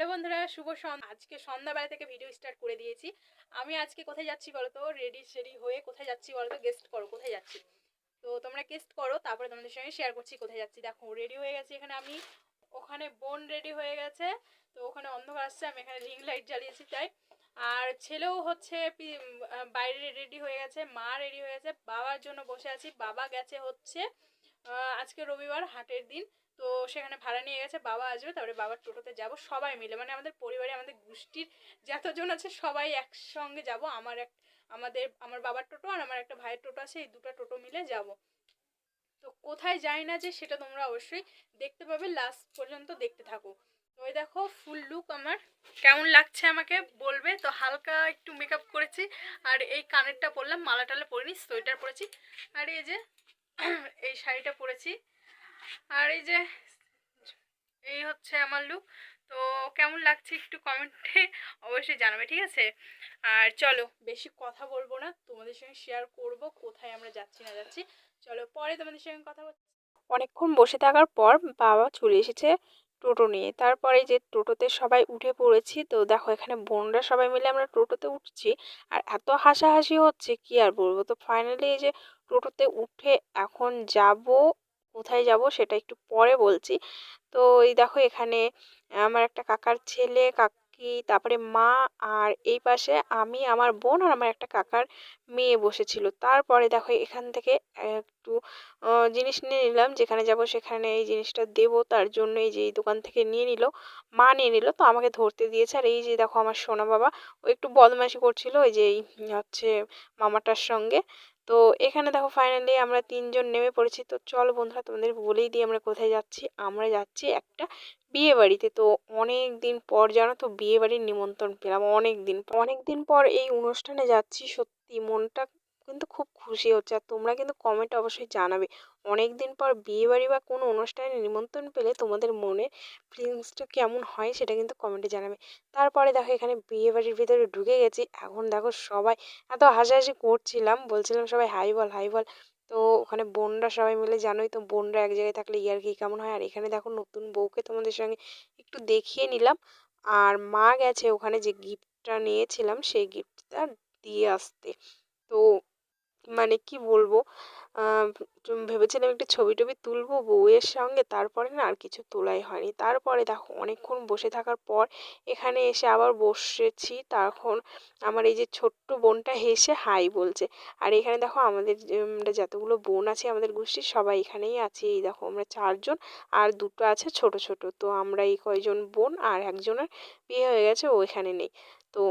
Hello বন্ধুরা, শুভ সন্ধ্যা। আজকে সন্ধ্যাবেলা থেকে ভিডিও স্টার্ট করে দিয়েছি। আমি আজকে কোথায় যাচ্ছি বলো তো রেডি সেডি হয়ে কোথায় যাচ্ছি বলো তো গেস্ট করো, কোথায় যাচ্ছি? তো তোমরা গেস্ট করো, তারপরে তোমাদের সঙ্গে শেয়ার করছি কোথায় যাচ্ছি। দেখো রেডি হয়ে গেছি এখানে আমি। ওখানে বোন রেডি হয়ে গেছে, তো ওখানে অন্ধকার আসছে, আমি এখানে রিং লাইট জ্বালিয়েছি তাই। আর ছেলেও হচ্ছে বাইরে রেডি হয়ে গেছে, মা রেডি হয়ে গেছে, বাবার জন্য বসে আছি, বাবা গেছে হচ্ছে আজকে রবিবার হাটের দিন। তো সেখানে ভাড়া নিয়ে গেছে, বাবা আসবে, তারপরে বাবার টোটোতে যাব, সবাই মিলে। মানে আমাদের পরিবারে, আমাদের গোষ্ঠীর যতজন আছে, সবাই একসঙ্গে যাব। আমার এক, আমাদের, আমার বাবার টোটো আর আমার একটা ভাইয়ের টোটো আছে, এই দুটো টোটো মিলে যাব। তো কোথায় যাই না যে, সেটা তোমরা অবশ্যই দেখতে পাবে লাস্ট পর্যন্ত দেখতে থাকো। তো ওই দেখো ফুল লুক আমার। কেমন লাগছে আমাকে বলবে? তো হালকা একটু মেকআপ করেছি, আর এই কানেরটা পরলাম মালা টালা পরিনি সোয়েটার পরেছি। আর এই যে, এই শাড়িটা পরেছি। আর এই যে, এই হচ্ছে আমার লুক তো কেমন লাগছে একটু কমেন্টে অবশ্যই জানাবে, ঠিক আছে? আর চলো, বেশি কথা বলব না, তোমাদের সঙ্গে শেয়ার করব কোথায় আমরা যাচ্ছি, না যাচ্ছি। চলো, পরে তোমাদের সঙ্গে কথা বলছি অনেকক্ষণ বসে থাকার পর বাবা চলে এসেছে টোটো নিয়ে। তারপরে যে টোটোতে সবাই উঠে পড়েছি, তো দেখো এখানে বোনরা সবাই মিলে আমরা টোটোতে উঠছি। আর এত হাসাহাসি হচ্ছে, কি আর বলব? তো ফাইনালি এই যে টোটোতে উঠে এখন যাব কোথায় যাব সেটা একটু পরে বলছি। তো এই দেখো এখানে আমার একটা কাকার ছেলে, কাকি, তারপরে মা আর এই পাশে আমি, আমার বোন আর আমার একটা কাকার মেয়ে বসেছিল। তারপরে দেখো এখান থেকে একটু জিনিস নিয়ে নিলাম। যেখানে যাব সেখানে এই জিনিসটা দেবো। তার জন্য এই যে এই দোকান থেকে নিয়ে নিল, মা নিয়ে নিল। তো আমাকে ধরতে দিয়েছে। আর এই যে দেখো আমার সোনা বাবা, ও একটু বদমাইশি করছিল। ওই যে এই, হচ্ছে মামাটার সঙ্গে। তো এখানে দেখো ফাইনালি আমরা তিনজন নেমে পড়েছি। তো চলো বন্ধুরা তোমাদের বলেই দিই আমরা কোথায় যাচ্ছি। আমরা যাচ্ছি একটা বিয়ে বাড়িতে। তো অনেক দিন পর জানো তো বিয়ে বাড়ির নিমন্ত্রণ পেলাম অনেক দিন অনেক দিন পর এই অনুষ্ঠানে যাচ্ছি সত্যি মনটা কিন্তু খুব খুশি হচ্ছে। আর তোমরা কিন্তু কমেন্টে অবশ্যই জানাবে। অনেক দিন পর বিয়ে বাড়ি বা কোনো অনুষ্ঠানে নিমন্ত্রণ পেলে তোমাদের মনে ফিলিংসটা কেমন হয় সেটা কিন্তু কমেন্টে জানাবে। তারপরে দেখো এখানে বিয়ে বাড়ির ভিতরে ঢুকে গেছি। এখন দেখো সবাই এত হাসাহাসি করছিলাম। বলছিলাম সবাই, হাই বল হাই বল। তো ওখানে বোনরা সবাই মিলে, জানোই তো বোনরা এক জায়গায় থাকলে ইয়ার্কি কেমন হয়। আর এখানে দেখো নতুন বউকে তোমাদের সঙ্গে একটু দেখিয়ে নিলাম। আর মা গেছে ওখানে যে গিফটটা নিয়েছিলাম, সেই গিফটটা দিয়ে আসতে। তো মানে কি বলব? ভেবেছিলাম একটু ছবি টবি তুলবো বউয়ের সঙ্গে, তারপরে না আর কিছু তোলাই হয়নি। তারপরে দেখো অনেকক্ষণ বসে থাকার পর এখানে এসে আবার বসেছি। তখন আমার এই যে ছোট্ট বোনটা হেসে হাই বলছে, আর এখানে দেখো আমাদের যতগুলো বোন আছে আমাদের গোষ্ঠীর সবাই এখানেই আছি। এই দেখো আমরা চারজন আর দুটো আছে ছোট ছোট। তো আমরা এই কয়জন বোন আর একজনের বিয়ে হয়ে গেছে, ও এখানে নেই। তো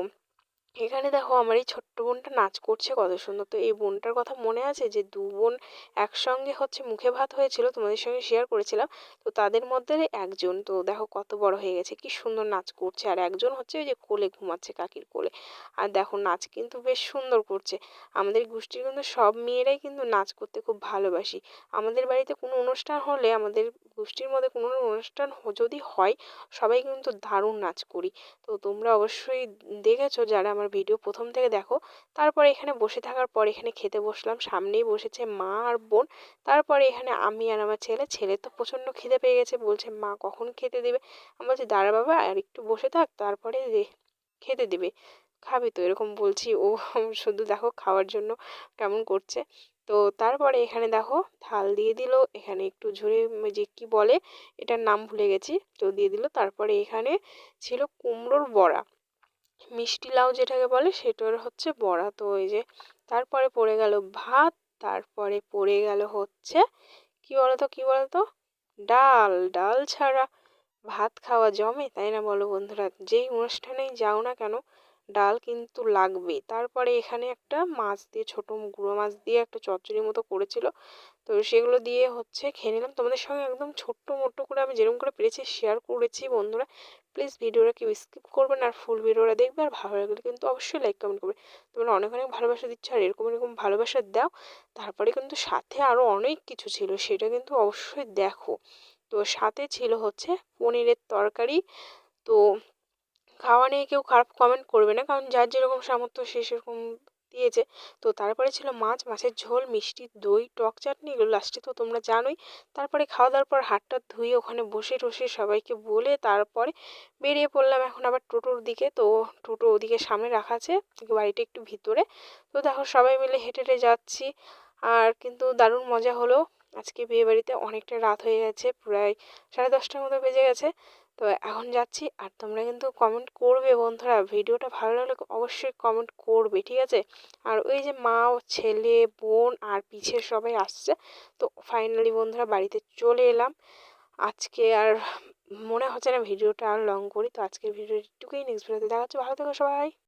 এখানে দেখো আমার এই ছোট্ট বোনটা নাচ করছে কত সুন্দর। তো এই বোনটার কথা মনে আছে যে, দু বোন একসঙ্গে হচ্ছে মুখে ভাত হয়েছিল, তোমাদের সঙ্গে শেয়ার করেছিলাম। তো তাদের মধ্যে একজন, তো দেখো কত বড় হয়ে গেছে, কি সুন্দর নাচ করছে। আর একজন হচ্ছে ওই যে কোলে ঘুমাচ্ছে কাকির কোলে। আর দেখো নাচ কিন্তু বেশ সুন্দর করছে। আমাদের গোষ্ঠীর কিন্তু সব মেয়েরাই কিন্তু নাচ করতে খুব ভালোবাসি। আমাদের বাড়িতে কোনো অনুষ্ঠান হলে, আমাদের গোষ্ঠীর মধ্যে কোনো অনুষ্ঠান যদি হয়, সবাই কিন্তু দারুণ নাচ করি। তো তোমরা অবশ্যই দেখেছ যারা আমার ভিডিও প্রথম থেকে দেখো। তারপরে এখানে বসে থাকার পর এখানে খেতে বসলাম। সামনেই বসেছে মা আর বোন। তারপরে এখানে আমি আর আমার ছেলে। ছেলে তো প্রচণ্ড খিদে পেয়ে গেছে। বলছে, মা, কখন খেতে দেবে? আমি বলছি, দাঁড়া বাবা, আর একটু বসে থাক, তারপরে খেতে দেবে। খাবি তো। এরকম বলছি। ও শুধু দেখো খাওয়ার জন্য কেমন করছে। তো তারপরে এখানে দেখো, থাল দিয়ে দিল। এখানে একটু ঝুড়ি যে কি বলে, এটার নাম ভুলে গেছি। তো দিয়ে দিল। তারপরে এখানে ছিল কুমড়োর বড়া। মিষ্টি লাউ যেটাকে বলে সেটার হচ্ছে বড়া। তো ওই যে তারপরে পড়ে গেল ভাত, তারপরে পড়ে গেল হচ্ছে কি বলতো কি বলতো? ডাল। ডাল ছাড়া ভাত খাওয়া জমে, তাই না বলো বন্ধুরা? যেই অনুষ্ঠানেই যাও না কেন ডাল কিন্তু লাগবে তারপরে এখানে একটা মাছ দিয়ে, ছোটো গুঁড়ো মাছ দিয়ে একটা চচ্চড়ি মতো করেছিল। তো সেগুলো দিয়ে হচ্ছে খেয়ে নিলাম। তোমাদের সঙ্গে একদম ছোট্ট মোট্ট করে আমি যেরকম করে পেরেছি শেয়ার করেছি বন্ধুরা। প্লিজ ভিডিওটা কেউ স্কিপ করবে না, আর ফুল ভিডিওটা দেখবে আর ভালো লাগলে কিন্তু অবশ্যই লাইক কমেন্ট করবে। তোমরা অনেক অনেক ভালোবাসা দিচ্ছ আর এরকম এরকম ভালোবাসা দাও। তারপরে কিন্তু সাথে আরও অনেক কিছু ছিল, সেটা কিন্তু অবশ্যই দেখো। তো সাথে ছিল হচ্ছে পনিরের তরকারি। তো খাওয়া নিয়ে কেউ খারাপ কমেন্ট করবে না। কারণ যার যেরকম সামর্থ্য সে সেরকম দিয়েছে। তো তারপরে ছিল মাছ, মাছের ঝোল, মিষ্টি, দই, টক চাটনি এগুলো লাস্টে তো তোমরা জানোই। তারপরে খাওয়া দাওয়ার পর হাতটা ধুয়ে ওখানে বসে টসে সবাইকে বলে তারপরে বেরিয়ে পড়লাম এখন আবার টোটোর দিকে। তো টোটো ওদিকে সামনে রাখা আছে বাড়িটা একটু ভিতরে। তো দেখো সবাই মিলে হেঁটে হেঁটে যাচ্ছি। আর কিন্তু দারুণ মজা হলো। আজকে বিয়েবাড়িতে অনেকটা রাত হয়ে গেছে, প্রায় সাড়ে দশটার মতো বেজে গেছে। তো এখন যাচ্ছি আর তোমরা কিন্তু কমেন্ট করবে বন্ধুরা। ভিডিওটা ভালো লাগলে অবশ্যই কমেন্ট করবে, ঠিক আছে? আর ওই যে মা ও ছেলে, বোন আর পিছে সবাই আসছে। তো ফাইনালি বন্ধুরা বাড়িতে চলে এলাম। আজকে আর মনে হচ্ছে না ভিডিওটা আর লং করি। তো আজকের ভিডিও একটুকুই নেক্সট ভিডিওতে দেখা ভালো থেকো সবাই।